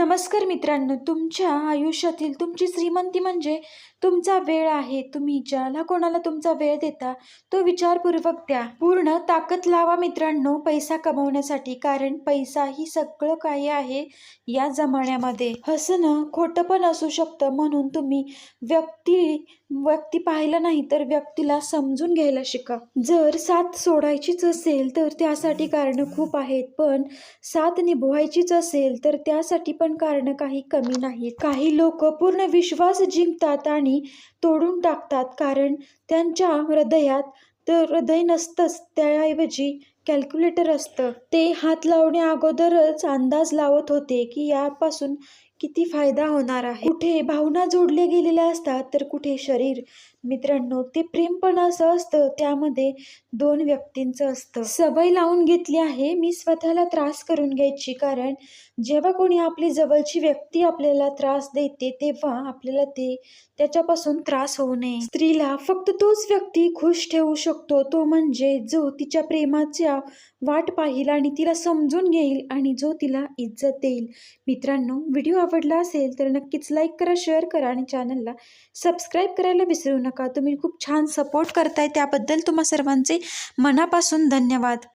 नमस्कार मित्रांनो तुमच्या आयुष्यातील तुमची श्रीमंती म्हणजे तुमचा वेळ आहे. तुम्ही ज्याला कोणाला तुमचा वेळ देता तो विचारपूर्वक द्या. पूर्ण ताकद लावा मित्रांनो पैसा कमवण्यासाठी कारण पैसा ही सगळं काही आहे या जमान्यामध्ये. हसणं खोटं पण असू शकतं म्हणून तुम्ही व्यक्ती व्यक्ती पाहिलं नाही तर व्यक्तीला समजून घ्यायला शिका. जर साथ सोडायचीच असेल तर त्यासाठी कारणं खूप आहेत. पण साथ निभवायचीच असेल तर त्यासाठी पण कारणं काही कमी नाहीत. काही लोक पूर्ण विश्वास जिंकतात आणि तोडून टाकतात कारण त्यांच्या हृदयात तर हृदय नसतंच त्याऐवजी कॅल्क्युलेटर असतं. ते हात लावण्या अगोदरच अंदाज लावत होते की यापासून किती फायदा होणार आहे. कुठे भावना जोडल्या गेलेल्या असतात तर कुठे शरीर मित्रांनो ते प्रेम पण असं असतं त्यामध्ये दोन व्यक्तींचं असतं. सवय लावून घेतली आहे मी स्वतःला त्रास करून घ्यायची. कारण जेव्हा कोणी आपली जवळची व्यक्ती आपल्याला त्रास देते तेव्हा आपल्याला ते त्याच्यापासून त्रास होऊ नये. स्त्रीला फक्त तोच व्यक्ती खुश ठेवू शकतो तो म्हणजे जो तिच्या प्रेमाच्या वाट पाहिल आणि तिला समजून घेईल आणि जो तिला इज्जत देईल. मित्रांनो व्हिडिओ आवडला असेल तर नक्कीच लाईक करा शेअर करा आणि चॅनलला सबस्क्राईब करायला विसरू नका. तुम्ही खूप छान सपोर्ट करताय त्याबद्दल तुम्हा सर्वांचे मनापासून धन्यवाद.